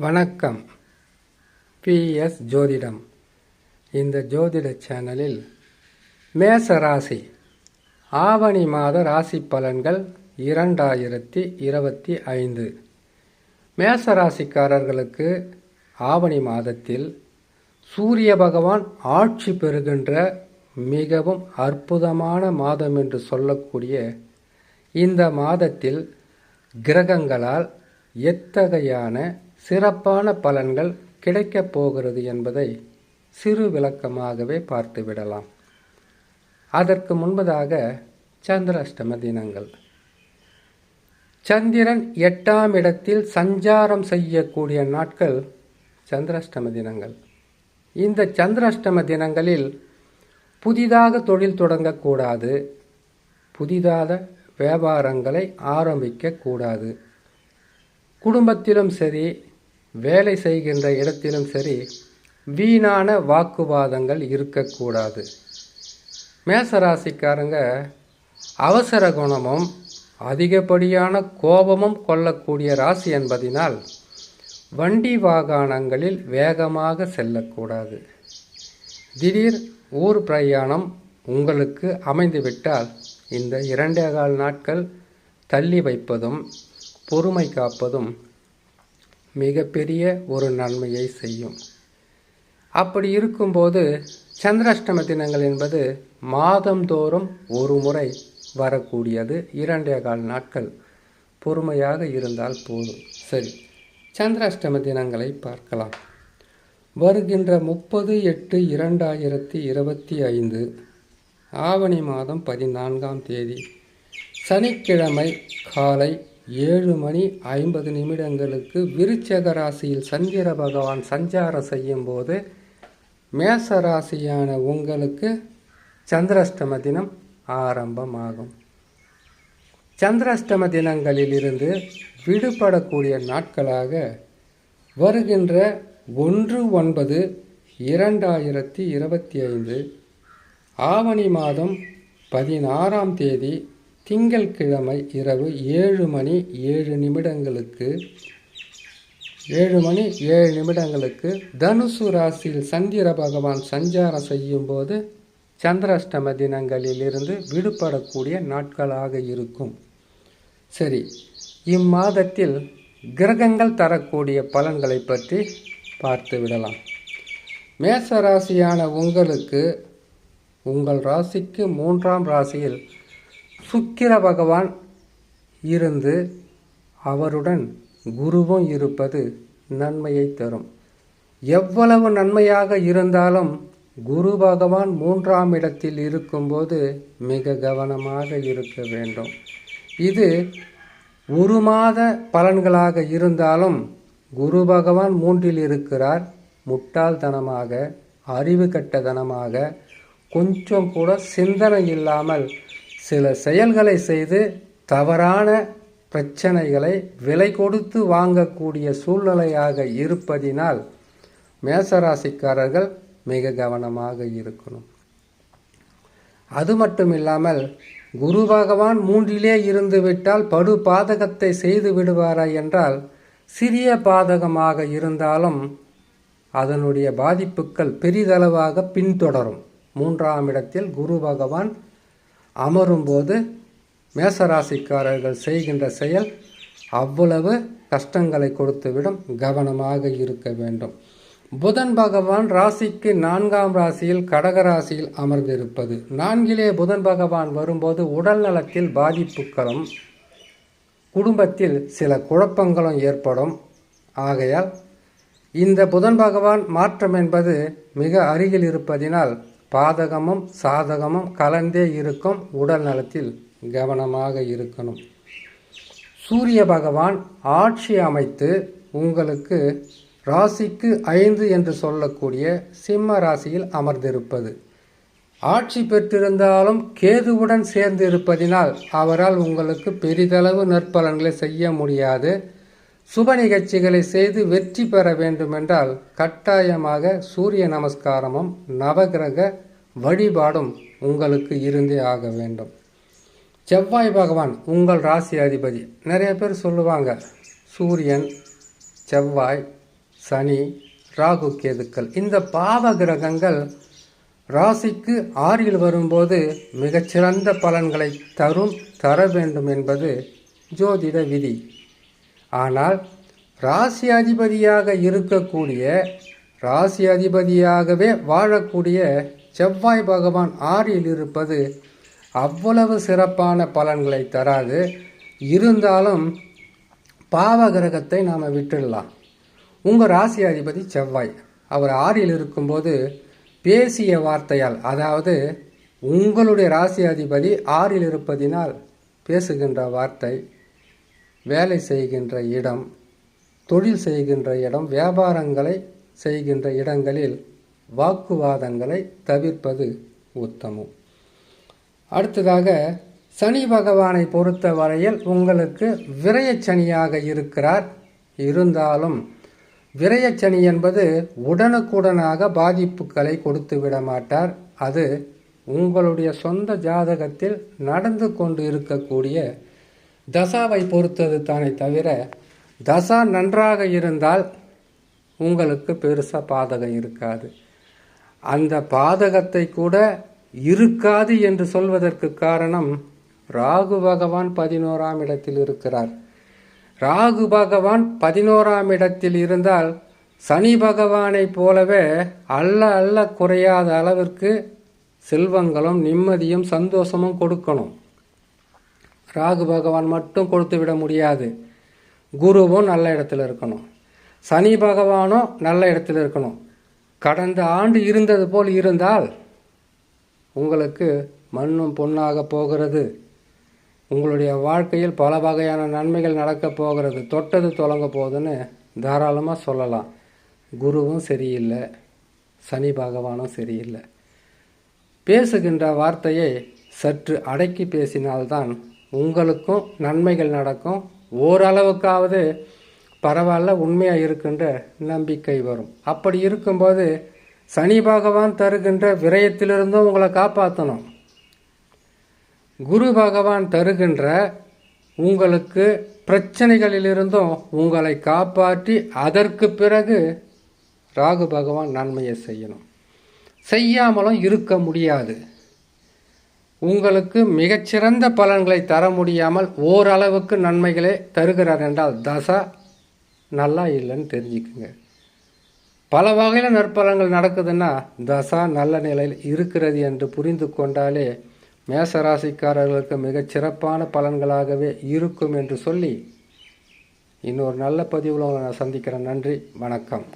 வணக்கம். பிஎஸ் ஜோதிடம். இந்த ஜோதிட சேனலில் மேச ராசி ஆவணி மாத ராசி பலன்கள் இரண்டாயிரத்தி இருபத்தி ஐந்து. மேச ராசிக்காரர்களுக்கு ஆவணி மாதத்தில் சூரிய பகவான் ஆட்சி பெறுகின்ற மிகவும் அற்புதமான மாதம் என்று சொல்லக்கூடிய இந்த மாதத்தில் கிரகங்களால் எத்தகையான சிறப்பான பலன்கள் கிடைக்கப் போகிறது என்பதை சிறு விளக்கமாகவே பார்த்துவிடலாம். அதற்கு முன்பதாக சந்திராஷ்டம தினங்கள். சந்திரன் எட்டாம் இடத்தில் சஞ்சாரம் செய்யக்கூடிய நாட்கள் சந்திராஷ்டம தினங்கள். இந்த சந்திராஷ்டம தினங்களில் புதிதாக தொழில் தொடங்கக்கூடாது. புதிதாக வியாபாரங்களை ஆரம்பிக்கக்கூடாது. குடும்பத்திலும் சரி வேலை செய்கின்ற இடத்திலும் சரி வீணான வாக்குவாதங்கள் இருக்கக்கூடாது. மேசராசிக்காரங்க அவசர குணமும் அதிகப்படியான கோபமும் கொள்ளக்கூடிய ராசி என்பதினால் வண்டி வாகனங்களில் வேகமாக செல்லக்கூடாது. திடீர் ஊர் பிரயாணம் உங்களுக்கு அமைந்துவிட்டால் இந்த இரண்டே கால் நாட்கள் தள்ளி வைப்பதும் பொறுமை காப்பதும் மிகப்பெரிய ஒரு நன்மையை செய்யும். அப்படி இருக்கும்போது சந்திராஷ்டம தினங்கள் என்பது மாதந்தோறும் ஒரு முறை வரக்கூடியது. இரண்டே கால் நாட்கள் பொறுமையாக இருந்தால் போதும். சரி சந்திராஷ்டம தினங்களை பார்க்கலாம். வருகின்ற முப்பது எட்டு இரண்டாயிரத்தி இருபத்தி ஐந்து ஆவணி மாதம் பதினான்காம் தேதி சனிக்கிழமை காலை ஏழு மணி ஐம்பது நிமிடங்களுக்கு விருச்சக ராசியில் சந்திர பகவான் சஞ்சாரம் செய்யும் போது மேச ராசியான உங்களுக்கு சந்திராஷ்டம தினம் ஆரம்பமாகும். சந்திராஷ்டம தினங்களிலிருந்து விடுபடக்கூடிய நாட்களாக வருகின்ற ஒன்று ஒன்பது இரண்டாயிரத்தி இருபத்தி ஐந்து ஆவணி மாதம் பதினாறாம் தேதி திங்கள்கிழமை இரவு ஏழு மணி ஏழு நிமிடங்களுக்கு ஏழு மணி ஏழு நிமிடங்களுக்கு தனுசு ராசியில் சந்திர பகவான் சஞ்சாரம் செய்யும்போது சந்திராஷ்டம தினங்களிலிருந்து விடுபடக்கூடிய நாட்களாக இருக்கும். சரி இம்மாதத்தில் கிரகங்கள் தரக்கூடிய பலன்களை பற்றி பார்த்து விடலாம். மேச ராசியான உங்களுக்கு உங்கள் ராசிக்கு மூன்றாம் ராசியில் சுக்கிர பகவான் இருந்து அவருடன் குருவும் இருப்பது நன்மையை தரும். எவ்வளவு நன்மையாக இருந்தாலும் குரு பகவான் மூன்றாம் இடத்தில் இருக்கும்போது மிக கவனமாக இருக்க வேண்டும். இது ஒரு மாத பலன்களாக இருந்தாலும் குரு பகவான் மூன்றில் இருக்கிறார். முட்டாள்தனமாக அறிவு கட்டதனமாக கொஞ்சம் கூட சிந்தனை இல்லாமல் சில செயல்களை செய்து தவறான பிரச்சனைகளை விலை கொடுத்து வாங்கக்கூடிய சூழ்நிலையாக இருப்பதினால் மேசராசிக்காரர்கள் மிக கவனமாக இருக்கணும். அது மட்டும் இல்லாமல் குரு பகவான் மூன்றிலே இருந்து விட்டால் படு பாதகத்தை செய்து விடுவாரா என்றால் சிறிய பாதகமாக இருந்தாலும் அதனுடைய பாதிப்புகள் பெரிதளவாக பின்தொடரும். மூன்றாம் இடத்தில் குரு பகவான் அமரும்போது மேசராசிக்காரர்கள் செய்கின்ற செயல் அவ்வளவு கஷ்டங்களை கொடுத்துவிடும் கவனமாக இருக்க வேண்டும். புதன் பகவான் ராசிக்கு நான்காம் ராசியில் கடக ராசியில் அமர்ந்திருப்பது. நான்கிலே புதன் பகவான் வரும்போது உடல் நலத்தில் பாதிப்புகளும் குடும்பத்தில் சில குழப்பங்களும் ஏற்படும். ஆகையால் இந்த புதன் பகவான் மாற்றம் என்பது மிக அருகில் இருப்பதினால் பாதகமும் சாதகமும் கலந்தே இருக்கும் உடல் நலத்தில் கவனமாக இருக்கணும். சூரிய பகவான் ஆட்சி அமைத்து உங்களுக்கு ராசிக்கு ஐந்து என்று சொல்லக்கூடிய சிம்ம ராசியில் அமர்ந்திருப்பது. ஆட்சி பெற்றிருந்தாலும் கேதுவுடன் சேர்ந்து இருப்பதினால் அவரால் உங்களுக்கு பெரிதளவு நற்பலன்களை செய்ய முடியாது. சுப நிகழ்ச்சிகளை செய்து வெற்றி பெற வேண்டுமென்றால் கட்டாயமாக சூரிய நமஸ்காரமும் நவகிரக வழிபாடும் உங்களுக்கு இருந்தே ஆக வேண்டும். செவ்வாய் பகவான் உங்கள் ராசி அதிபதி. நிறைய பேர் சொல்லுவாங்க சூரியன் செவ்வாய் சனி ராகு கேதுக்கள். இந்த பாவ கிரகங்கள் ராசிக்கு ஆறில் வரும்போது மிகச்சிறந்த பலன்களை தரும் தர வேண்டும் என்பது ஜோதிட விதி. ஆனால் ராசி அதிபதியாக இருக்கக்கூடிய ராசி அதிபதியாகவே வாழக்கூடிய செவ்வாய் பகவான் ஆறில் இருப்பது அவ்வளவு சிறப்பான பலன்களை தராது. இருந்தாலும் பாவ கிரகத்தை நாம் விட்டுடலாம். உங்கள் ராசி அதிபதி செவ்வாய் அவர் ஆறில் இருக்கும்போது பேசிய வார்த்தையால் அதாவது உங்களுடைய ராசி அதிபதி ஆறில் இருப்பதினால் பேசுகின்ற வார்த்தை வேலை செய்கின்ற இடம் தொழில் செய்கின்ற இடம் வியாபாரங்களை செய்கின்ற இடங்களில் வாக்குவாதங்களை தவிர்ப்பது உத்தமம். அடுத்ததாக சனி பகவானை பொறுத்த வரையில் உங்களுக்கு விரயச்சனியாக இருக்கிறார். இருந்தாலும் விரயச்சனி என்பது உடனுக்குடனாக பாதிப்புகளை கொடுத்து விட மாட்டார். அது உங்களுடைய சொந்த ஜாதகத்தில் நடந்து கொண்டு இருக்கக்கூடிய தசாவை பொறுத்தது தானே தவிர தசா நன்றாக இருந்தால் உங்களுக்கு பெருசாக பாதகம் இருக்காது. அந்த பாதகத்தை கூட இருக்காது என்று சொல்வதற்கு காரணம் ராகு பகவான் பதினோராம் இடத்தில் இருக்கிறார். ராகு பகவான் பதினோராம் இடத்தில் இருந்தால் சனி பகவானைப் போலவே அல்ல அல்ல குறையாத அளவிற்கு செல்வங்களும் நிம்மதியும் சந்தோஷமும் கொடுக்கணும். ராகு பகவான் மட்டும் கொடுத்து விட முடியாது. குருவும் நல்ல இடத்துல இருக்கணும். சனி பகவானும் நல்ல இடத்துல இருக்கணும். கடந்த ஆண்டு இருந்தது போல் இருந்தால் உங்களுக்கு மண்ணும் பொன்னாக போகிறது. உங்களுடைய வாழ்க்கையில் பல வகையான நன்மைகள் நடக்கப் போகிறது. தொட்டது தொடங்க போகுதுன்னு தாராளமாக சொல்லலாம். குருவும் சரியில்லை. சனி பகவானும் சரியில்லை. பேசுகின்ற வார்த்தையை சற்று அடக்கி பேசினால்தான் உங்களுக்கும் நன்மைகள் நடக்கும். ஓரளவுக்காவது பரவாயில்ல உண்மையாக இருக்கின்ற நம்பிக்கை வரும். அப்படி இருக்கும்போது சனி பகவான் தருகின்ற விரயத்திலிருந்தும் உங்களை காப்பாற்றணும் குரு பகவான் தருகின்ற உங்களுக்கு பிரச்சனைகளிலிருந்தும் உங்களை காப்பாற்றி அதற்கு பிறகு ராகு பகவான் நன்மையை செய்யணும். செய்யாமலும் இருக்க முடியாது. உங்களுக்கு மிகச்சிறந்த பலன்களை தர முடியாமல் ஓரளவுக்கு நன்மைகளை தருகிறார் என்றால் தசா நல்லா இல்லைன்னு தெரிஞ்சுக்குங்க. பல வகையில் நற்பலன்கள் நடக்குதுன்னா தசா நல்ல நிலையில் இருக்கிறது என்று புரிந்து கொண்டாலே மேசராசிக்காரர்களுக்கு மிகச் சிறப்பான பலன்களாகவே இருக்கும் என்று சொல்லி இன்னொரு நல்ல பதிவில் உங்களை நான் சந்திக்கிறேன். நன்றி வணக்கம்.